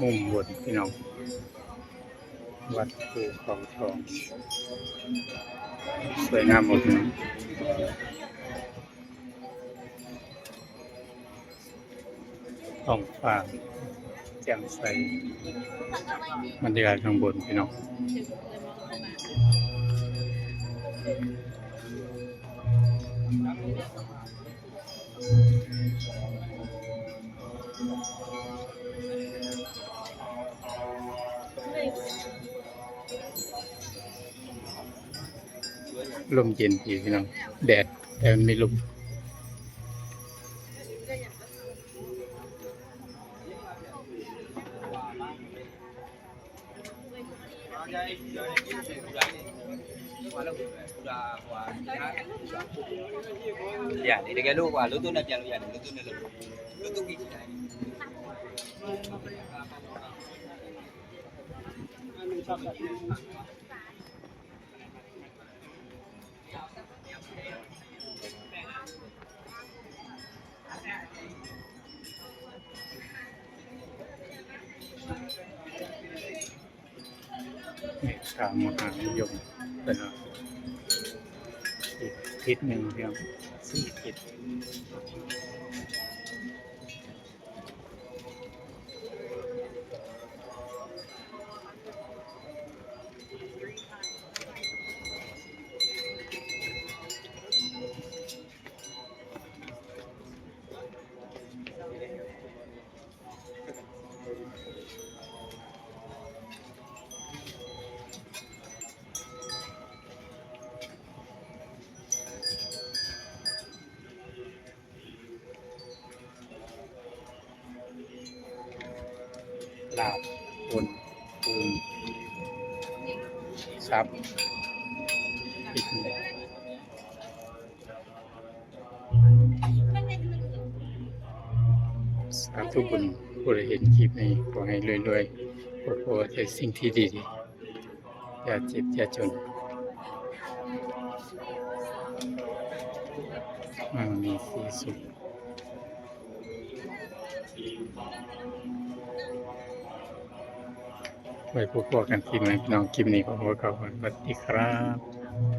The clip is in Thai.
มุมบนพี่น้อง วัดภูเขาทอง สวยงามหมดเลยท้องฟ้าแจ่มใสบรรยากาศข้างบนพี่น้อง ลมเย็นดีพี่น้องแดดแต่มันไม่ลม Dạ, thì cái lúc qua lúc tôi nằm nhà lúc lúc tôi nằm lúc tôi nghĩ cái này เม ชามหานิยมเป็นอีกทิศหนึ่งเพียงสี่ทิศ ลาบบนปูนซับปิดเลยสาธุบุญผู้ใดเห็นคลิปนี้ขอให้รวยๆขอขอแต่สิ่งที่ดีอย่าเจ็บอย่าจนมั่งมีสีสุข ไว้พวกกันกินนะพี่น้องคลิปนี้ขอขอขอบคุณสวัสดีครับ